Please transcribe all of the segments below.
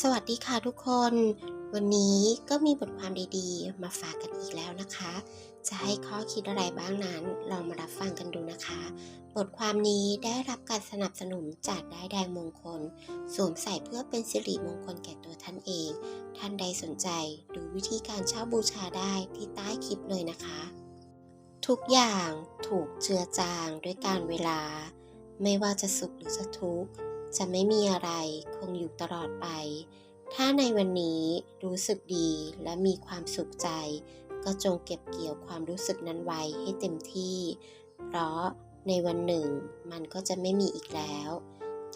สวัสดีค่ะทุกคน วันนี้ก็มีบทความดีๆ มาฝากกันอีกแล้วนะคะ จะให้ข้อคิดอะไรบ้างนั้นลองมารับฟังกันดูนะคะ บทความนี้ได้รับการสนับสนุนจากได้แดงมงคล สวมใส่เพื่อเป็นสิริมงคลแก่ตัวท่านเอง ท่านใดสนใจดูวิธีการเช่าบูชาได้ที่ใต้คลิปเลยนะคะ ทุกอย่างถูกเจือจางด้วยการเวลา ไม่ว่าจะสุขหรือจะทุกข์ จะไม่มีอะไรคงอยู่ตลอดไป ถ้าในวันนี้รู้สึกดีและมีความสุขใจ ก็จงเก็บเกี่ยวความรู้สึกนั้นไว้ให้เต็มที่ เพราะในวันหนึ่งมันก็จะไม่มีอีกแล้ว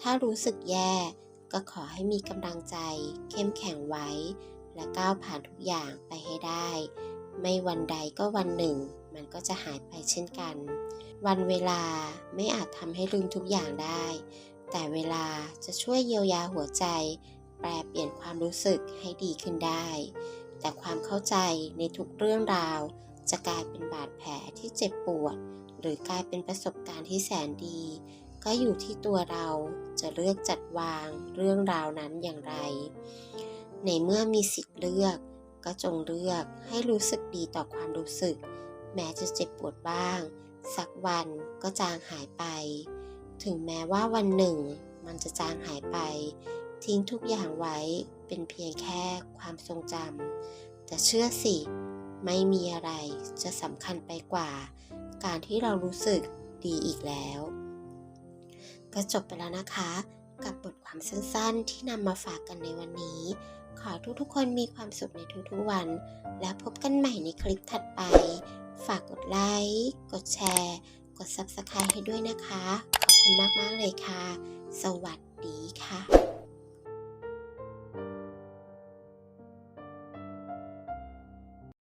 ถ้ารู้สึกแย่ก็ขอให้มีกำลังใจ เข้มแข็งไว้ และก้าวผ่านทุกอย่างไปให้ได้ ไม่วันใดก็วันหนึ่ง มันก็จะหายไปเช่นกัน วันเวลาไม่อาจทำให้ลืมทุกอย่างได้ แต่เวลาจะช่วยเยียวยาหัวใจ แปลเปลี่ยนความรู้สึกให้ดีขึ้นได้ แต่ความเข้าใจในทุกเรื่องราว จะกลายเป็นบาดแผลที่เจ็บปวด หรือกลายเป็นประสบการณ์ที่แสนดี ก็อยู่ที่ตัวเราจะเลือกจัดวางเรื่องราวนั้นอย่างไร ในเมื่อมีสิทธิ์เลือกก็จงเลือกให้รู้สึกดีต่อความรู้สึก แม้จะเจ็บปวดบ้าง สักวันก็จางหายไป ถึงแม้ว่าวันหนึ่ง มันจะจางหายไป ทิ้งทุกอย่างไว้เป็นเพียงแค่ความทรงจำแต่เชื่อสิ ไม่มีอะไรจะสำคัญไปกว่า การที่เรารู้สึกดีอีกแล้ว ก็จบไปแล้วนะคะกับบทความสั้นๆ ที่นำมาฝากกันในวันนี้ ขอทุกๆ คนมีความสุขในทุกๆวัน และพบกันใหม่ในคลิปถัดไป ฝากกดไลค์ กดแชร์ กด Subscribe ให้ด้วยนะคะ คุณมากๆเลยค่ะ สวัสดีค่ะ